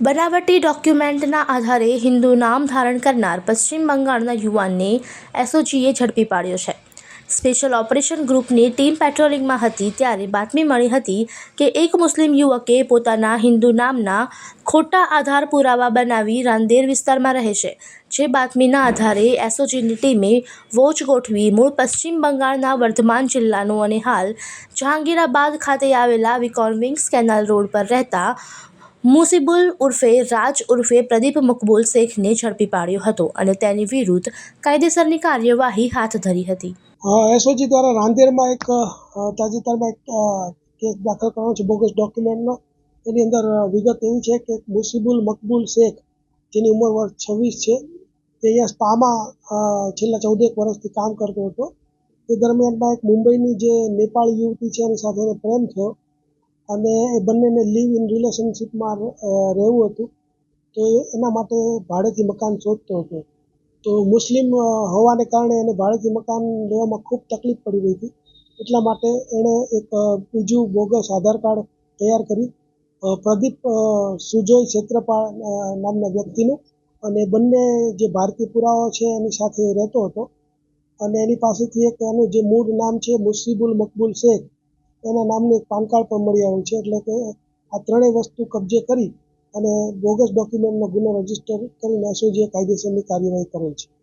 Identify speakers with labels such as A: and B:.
A: બનાવટી ડોક્યુમેન્ટના આધારે હિન્દુ નામ ધારણ કરનાર પશ્ચિમ બંગાળના યુવાનને એસઓજીએ ઝડપી પાડ્યો છે. સ્પેશિયલ ઓપરેશન ગ્રુપની ટીમ પેટ્રોલિંગમાં હતી ત્યારે બાતમી મળી હતી કે એક મુસ્લિમ યુવકે પોતાના હિન્દુ નામના ખોટા આધાર પુરાવા બનાવી રાંદેર વિસ્તારમાં રહે છે. જે બાતમીના આધારે એસઓજીની ટીમે વોચ ગોઠવી મૂળ પશ્ચિમ બંગાળના વર્ધમાન જિલ્લાનું અને હાલ જહાંગીરાબાદ ખાતે આવેલા વિકોન્વિંગ્સ કેનાલ રોડ પર રહેતા મુસીબુલ ઉર્ફે રાજ ઉર્ફે પ્રદીપ મકબૂલ શેખને ઝડપી પાડ્યો હતો અને તેની વિરુદ્ધ કાયદેસરની કાર્યવાહી હાથ ધરી હતી.
B: એસઓજી દ્વારા રાંદેરમાં એક તાજેતરમાં એક કેસ દાખલ કરવાનો છે બોગસ ડોક્યુમેન્ટનો. એની અંદર વિગત એવી છે કે મુસીબુલ મકબૂલ શેખ, જેની ઉંમર વર્ષ છવ્વીસ છે, તે અહીંયા સ્પામાં છેલ્લા ચૌદેક વર્ષથી કામ કરતો હતો. તે દરમિયાનમાં એક મુંબઈની જે નેપાળી યુવતી છે, એની સાથે પ્રેમ થયો. અને એ બંનેને લીવ ઇન રિલેશનશીપમાં રહેવું હતું. તો એના માટે ભાડેથી મકાન શોધતો હતો. તો મુસ્લિમ હોવાને કારણે એને ભાડેથી મકાન લેવામાં ખૂબ તકલીફ પડી રહી હતી. એટલા માટે એણે એક બીજું બોગસ આધાર કાર્ડ તૈયાર કર્યું. પ્રદીપ સુજોય ક્ષેત્રપાળ નામના વ્યક્તિનું. અને બંને જે ભારતીય પુરાવા છે એની સાથે રહેતો હતો. અને એની પાસેથી એક એનું જે મૂળ નામ છે, મુસીબુલ મકબૂલ શેખ એના નામનું એક પાન કાર્ડ પણ મળી આવ્યું છે. એટલે કે આ ત્રણેય વસ્તુ કબજે કરી અને બોગસ ડોક્યુમેન્ટનો ગુનો રજિસ્ટર કરીને એસઓજીએ કાયદેસરની કાર્યવાહી કરેલ છે.